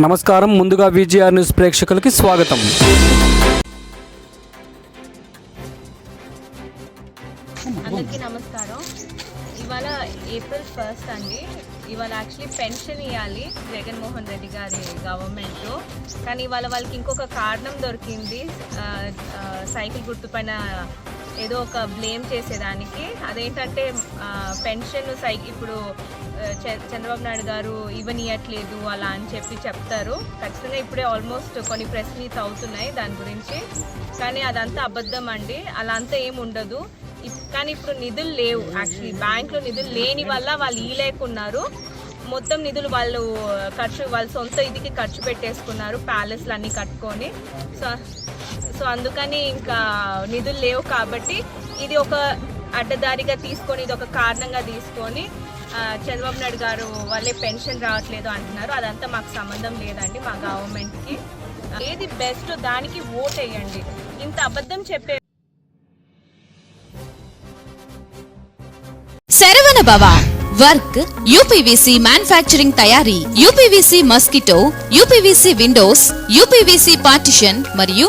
నమస్కారం. ముందుగా VGR news ప్రేక్షకులకి స్వాగతం. అందరికీ నమస్కారం. ఇవాళ ఏప్రిల్ ఫస్ట్ అండి. ఇవాళ యాక్చువల్లీ పెన్షన్ ఇవ్వాలి జగన్మోహన్ రెడ్డి గారి గవర్నమెంట్ కానీ ఇవాళ వాళ్ళకి ఇంకొక కారణం దొరికింది. సైకిల్ గుర్తుపైన ఏదో ఒక బ్లేమ్ చేసేదానికి. అదేంటంటే పెన్షన్ సై ఇప్పుడు చ- చంద్రబాబు నాయుడు గారు ఇవ్వనియట్లేదు అలా అని చెప్పి చెప్తారు. ఖచ్చితంగా ఇప్పుడే ఆల్మోస్ట్ కొన్ని ప్రెస్ మీట్ అవుతున్నాయి దాని గురించి. కానీ అదంతా అబద్ధం అండి. అలా అంతా ఏం ఉండదు. కానీ ఇప్పుడు నిధులు లేవు. యాక్చువల్లీ బ్యాంక్లో నిధులు లేని వల్ల వాళ్ళు ఇవ్వలేకున్నారు మొత్తం నిధులు వాళ్ళు ఖర్చు వాళ్ళ సొంత ఇదికి ఖర్చు పెట్టేసుకున్నారు ప్యాలెస్లు అన్నీ కట్టుకొని. సో సో అందుకని ఇంకా నిధులు లేవు కాబట్టి ఇది ఒక అడ్డదారిగా తీసుకొని ఇది ఒక కారణంగా తీసుకొని చంద్రబాబు నాయుడు గారు వాళ్ళే పెన్షన్ రావట్లేదు అంటున్నారు. అదంతా మాకు సంబంధం లేదండి మా గవర్నమెంట్కి. ఏది బెస్ట్ దానికి ఓట్ వేయండి. ఇంత అబద్ధం చెప్పే Saravana Baba work UPVC manufacturing తయారీ UPVC mosquito UPVC windows UPVC partition మరియు